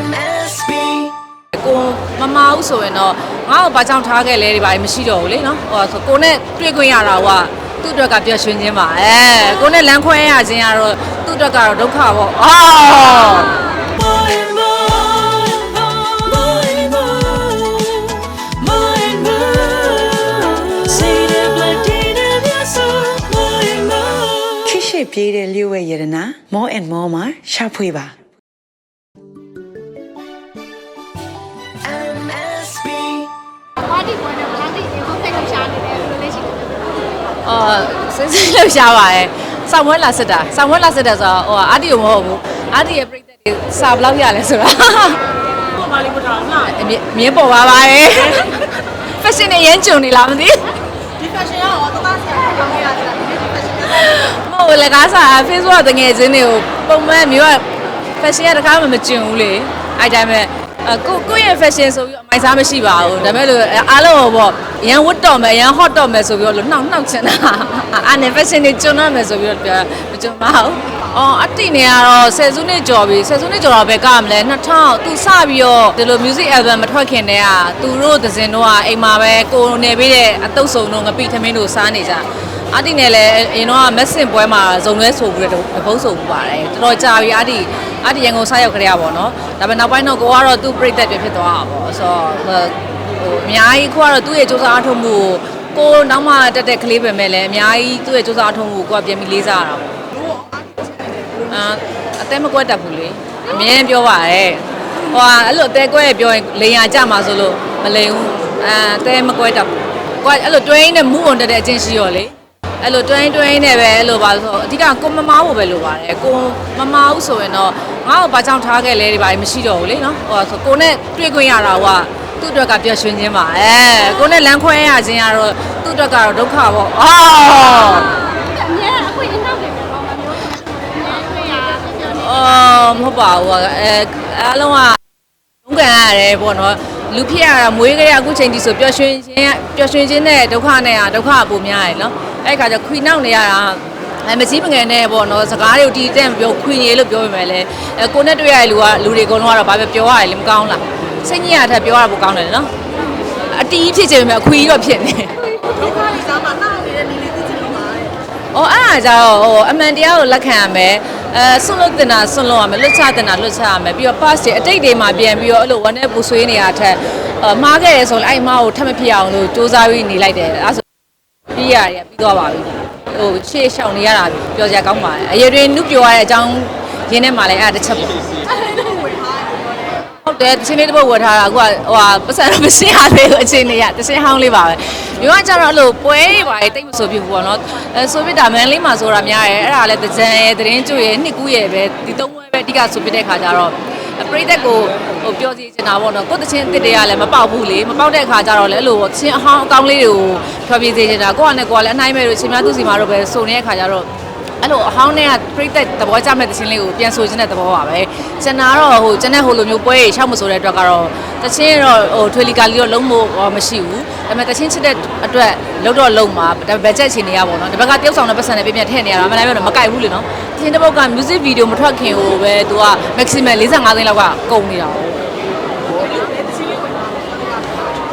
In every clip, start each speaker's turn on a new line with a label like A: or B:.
A: MSB
B: ကိုမမအောင်ဆိုရင်တော့ငါ့ကိုဘာကြောင့်ထားခဲ့လဲဒီဘာမရှိတော့ဘူးလေနော်ဟိုဆိုကိုနဲ့တွေ့ခွင့်ရတာကသူ့အတွက်ကပျော်ရွှင်ခြင်းပါအဲကိုနဲ့လမ်းခွဲရခြင်းကတော့သူ့အတွက်ကတော့ဒုက္ခပေါ့အော်
A: More and more More and more More and more Say the blood in your soul More and more
C: ချစ်ရှိပြေးတဲ့လျှို့ဝဲရတနာ more and more မှာရှာဖွေပါ
D: တီပွဲနဲ့ဗလာတီတွေဟုတ်ကဲ့လှရှားနေတယ်ဘယ်လိုလဲရှိလဲ
B: အော်စဉ်းစားလို့ရှားပါရဲ့ဆောင်းဝဲလာစစ်တာဆောင်းဝဲလာစစ်တာဆိုတော့ဟိုအာတီကိုမဟုတ်ဘူးအာတီရဲ့ပြိတ္တတွေစာဘယ်လောက်ရလဲဆိုတာဘာလေးပေါ်တာလားမြင်းပေါ်ပါပါရဲ့ fashion နဲ့ရမ်းကြုံနေလားမသိဘူး
D: ဒီ fashion ရောတသားဆရာကောင်းရတာဒီ fashion က
B: မဟုတ်လေကားစား Facebook ကတငယ်ချင်းတွေကိုပုံမှန်မျိုးက fashion ကတခါမှမကျင်ဘူးလေအဲ့တိုင်းပဲအ ကိုကိုယ့်ရဲ့ fashion ဆိုပြီးအမိုက်စားမရှိပါဘူးဒါပေမဲ့လို့အားလုံးပေါ့ရန်ဝတ်တော်မယ်ရန် hot တော်မယ်ဆိုပြီးတော့လို့နှောက်နှောက်ချင်တာအဲ့နဲ့ fashion တွေကျုံတော့မယ်ဆိုပြီးတော့ပြောမကျုံပါဘူးအော်အတိနေကတော့ဆယ်စုနှစ်ကျော်ပြီဆယ်စုနှစ်ကျော်တော့ပဲကမလဲ2000သူစပြီးတော့ဒီလို music album မထွက်ခင်တည်းကသူတို့သစင်တော့အိမ်မှာပဲကိုနေပြီးတဲ့အတုပ်စုံတို့ငပိထမင်းတို့စားနေကြ အာတီနဲ့လည်းအရင်တော့မက်ဆင်ပွဲမှာဇုံလွဲဆိုပြီးတော့တပုတ်ဆိုပူပါတယ်တော်တော်ကြာပြီအာတီအာတီရန်ကုန်စားရောက်ကြရပါတော့ဒါပေမဲ့နောက်ပိုင်းတော့ကိုကတော့သူ့ပြိသက်တွေဖြစ်သွားတာပေါ့ဆိုတော့ဟိုအများကြီးကိုကတော့သူ့ရဲ့စူးစမ်းအထောက်မှုကိုကိုနောက်မှတက်တဲ့ကလေးပဲမဲ့လည်းအများကြီးသူ့ရဲ့စူးစမ်းအထောက်မှုကိုကိုကပြန်ပြီးလေးစားရတာပေါ့အာအသက်မကွက်တတ်ဘူးလေအမြဲပြောပါရဲ့ဟိုဟာအဲ့လိုအသက်ကွက်ပြောရင်လိန်ရကြမှာဆိုလို့မလိန်ဘူးအာအသက်မကွက်တတ်ဘူးကိုကအဲ့လိုတွင်းနဲ့မူးအောင်တက်တဲ့အချင်းရှိရောလေ အဲ့လိုတွင်းတွင်းနဲ့ပဲအဲ့လိုပါဆိုအဓိကကိုမမားဖို့ပဲလိုပါတယ်ကိုမမားဘူးဆိုရင်တော့ငါ့ကိုဘာကြောင့်ထားခဲ့လဲဒီဘာမရှိတော့ဘူးလေနော်ဟိုဆိုကိုနဲ့တွေ့ခွင့်ရတာကသူ့အတွက်ကပျော်ရွှင်ခြင်းပါအဲကိုနဲ့လမ်းခွဲရခြင်းကတော့သူ့အတွက်ကတော့ဒုက္ခပေါ့အော်
D: အများအခွင့်အနောက်တွေပဲတော့မမျိုးအများတွေ့ရပြောနေ
B: အော်မဟုတ်ပါဘူးအဲအားလုံးကဒုက္ခရတယ်ပေါ့နော် လူဖြစ်ရတာမွေးကြရအခုချိန်ကြီးဆိုပျော်ရွှင်ခြင်းပျော်ရွှင်ခြင်းနဲ့ဒုက္ခနဲ့ကဒုက္ခကပိုများတယ်နော်အဲ့ခါကျခွေနောက်နေရတာအဲမကြီးမငယ်နဲ့ပေါ့နော်စကားတွေကိုတီးတဲ့ပြောခွေရေလို့ပြောပေမဲ့လည်းအဲကိုနဲ့တွေ့ရတဲ့လူကလူတွေအကုန်လုံးကတော့ဘာပဲပြောရတယ်လေမကောင်းလားစိတ်ညစ်ရတဲ့ပြောရဖို့ကောင်းတယ်နော်အတီးဖြစ်ချင်ပေမဲ့အခွေကြီးတော့ဖြစ်နေ
D: ဒုက္ခတွေစားမှာနှောက်နေတဲ့နေလေးသိချင်လို့ပါတဲ့။
B: အော်အဲ့ဒါကြတော့ဟိုအမှန်တရားကိုလက်ခံရမယ်။ အဲဆွန့်လွတ်တင်တာဆွန့်လွတ်ရမယ်။လွတ်ချတင်တာလွတ်ချရမယ်။ပြီးတော့ pass တွေအတိတ်တွေမှာပြန်ပြီးတော့အဲ့လိုဝမ်းနဲ့ပူဆွေးနေရတဲ့အဲမှားခဲ့ရဲဆိုရင်အဲ့မှားကိုထပ်မဖြစ်အောင်လို့စူးစမ်းပြီးနေလိုက်တယ်။အဲ့ဒါဆိုပြီးရတယ်ပြီးသွားပါပြီ။ဟိုရှေ့ရှောင်နေရတာပြောစရာကောင်းပါတယ်။အရေးတွေနုပြောရတဲ့အကြောင်းရင်းထဲမှာလည်းအဲ့ဒါတစ်ချက်ပေါ့။
D: အဲ့ဒါကိုဝယ်ထားတယ်ပြောတယ်
B: ဟုတ်တယ်တချင်းလေးတစ်ပုတ်ဝယ်ထားတာအခုကဟိုဟာပတ်စံတော့မရှင်းရသေးဘူးအချင်းတွေကတချင်းဟောင်းလေးပါပဲမြို့ကကျတော့အဲ့လိုပွဲတွေပါတိတ်မဆိုဖြစ်ဘူးပေါ့နော်အဲဆိုပြတာမန်လေးမှာဆိုတာများတယ်အဲ့ဒါလည်းတကြံရဲ့တရင်ကျွရဲ့နှစ်ကူးရဲ့ပဲဒီသုံးပွဲပဲအဓိကဆိုပြတဲ့ခါကျတော့ပရိသတ်ကိုဟိုပြောစီချင်တာပေါ့နော်ကိုယ်တချင်းတစ်တွေကလည်းမပေါက်ဘူးလေမပေါက်တဲ့ခါကျတော့လည်းအဲ့လိုပေါ့ချင်းအဟောင်းအကောင်းလေးတွေကိုဖြောပြစေချင်တာကိုကလည်းကိုကလည်းအနိုင်မဲ့လို့ချင်းများသူစီမှာတော့ပဲစုံနေတဲ့ခါကျတော့ အဲ့လိုအဟောင်းနဲ့ကပြိသက်သဘောကျမဲ့တခြင်းလေးကိုပြန်ဆိုခြင်းတဲ့သဘောပါပဲကျန်တာတော့ဟိုကျန်တဲ့ဟိုလိုမျိုးပွဲတွေရှောက်မဆိုတဲ့အတွက်ကတော့တခြင်းတော့ဟိုထွေလီကာလီတော့လုံးမမရှိဘူးဒါပေမဲ့တခြင်းချစ်တဲ့အတွက်လုံးတော့လုံးမှာဒါပေမဲ့ဘတ်ဂျက်ချင်နေရပါတော့ဒီဘက်ကတယောက်ဆောင်တဲ့ပတ်စံနဲ့ပြပြထည့်နေရတာမနိုင်ဘူးမကြိုက်ဘူးလေနော်တခြင်းတစ်ပုတ်က music video မထွက်ခင်ဟိုပဲသူက maximum 45သိန်းလောက်ကကုန်နေတာ哦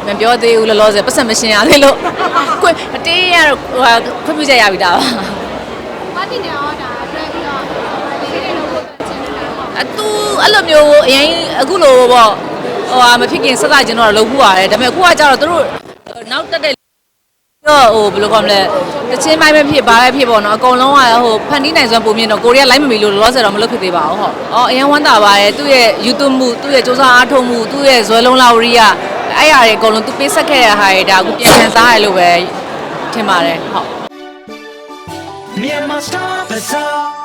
B: မပြောသေးဘူးလောလောဆယ်ပတ်စံမရှင်ရသေးလို့ခွင့်အတေးရတော့ဟိုခွင့်ပြုချက်ရပြီဒါပါ
D: ပါတီနဲ့တော့ဒါအတွက်ပြီးတော့လေးတွေလို့ပြောချင်တယ်ပေါ့
B: အတူအဲ့လိုမျိုးအရင်အခုလိုပေါ့ဟိုဟာမဖြစ်ခင်ဆက်စားခြင်းတော့လုံးဘူးရတယ်ဒါပေမဲ့အခုကကြတော့သူတို့နောက်တက်တဲ့တော့ဟိုဘယ်လိုခေါ်မလဲတချင်းပိုင်းပဲဖြစ်ပါပဲဖြစ်ပေါ့နော်အကုန်လုံးကဟိုဖန်တီးနိုင်စွမ်းပုံမြင်တော့ကိုရီးယားလိုက်မမီလို့လောဆယ်တော့မလုပ်ဖြစ်သေးပါဘူးဟောအော်အရင်ဝမ်းသာပါတယ်သူ့ရဲ့ YouTube မှုသူ့ရဲ့စူးစမ်းအားထုတ်မှုသူ့ရဲ့ဇွဲလုံးလာဝရီးယာအဲ့အရာတွေအကုန်လုံးသူပေးဆက်ခဲ့တဲ့ဟာတွေဒါအခုပြန်ခံစားရလို့ပဲထင်ပါတယ်ဟုတ်
A: Nie ma sztabesa